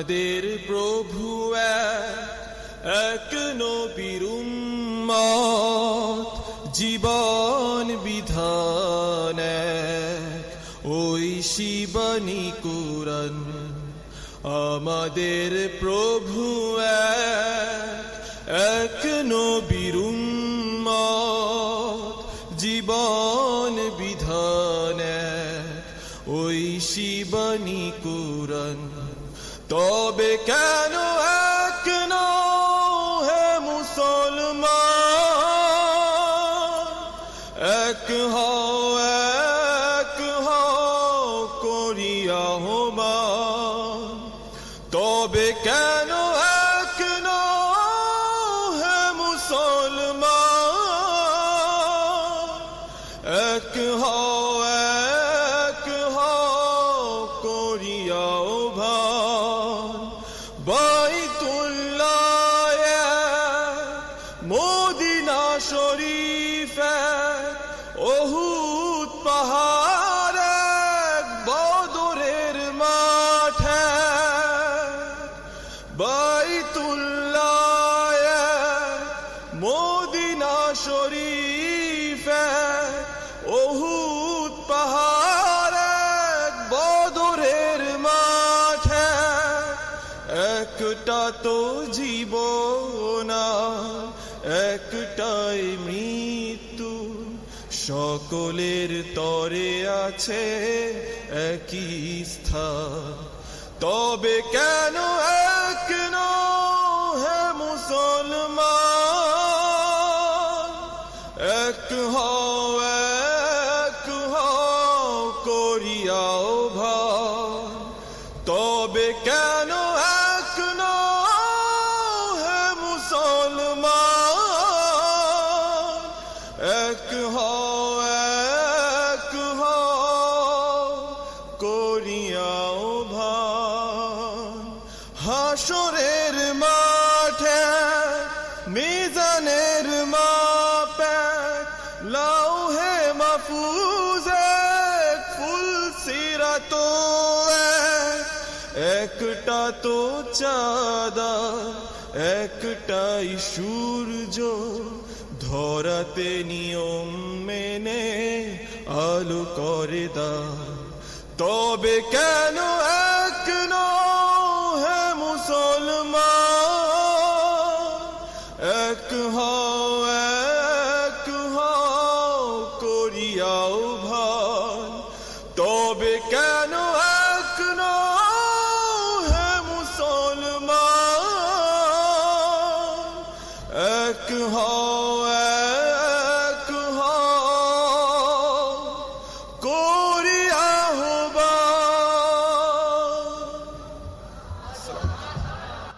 আমাদের প্রভু এক, নবীর জীবন বিধান ওই শিবানী কুরআন আমাদের প্রভু এক, নবীর জীবন বিধান ওই শিবানী কুরআন তবে কেন এক হে মুসলমান? এক হও এক হও করিয়া হমান তবে কেন এক হে মুসলমান? এক হও বাইতুল্লাহ মদিনা শরীফ অহুদ পাহাড় বদরের মাঠ বাইতুল্লাহ মদিনা শরীফ এক, একটা তো জীবন একটাই মৃত্যু। সকলের তরে আছে একই স্থান। তবে কেন এক হে মুসলমান? এক হও এক হও, করিয়াও ভান হাসরের মাঠে, মিজানের মাপে, লাউহে মাফুজে ফুল সিরাত একটা তো চাঁদা, একটাই সূর্য, ধরাতে নিয়ম মেনে আলো করে দা তবে কেন এক হও এক হও করিয়াও ভয় তবে কেন এক হে মুসলমান? এক হও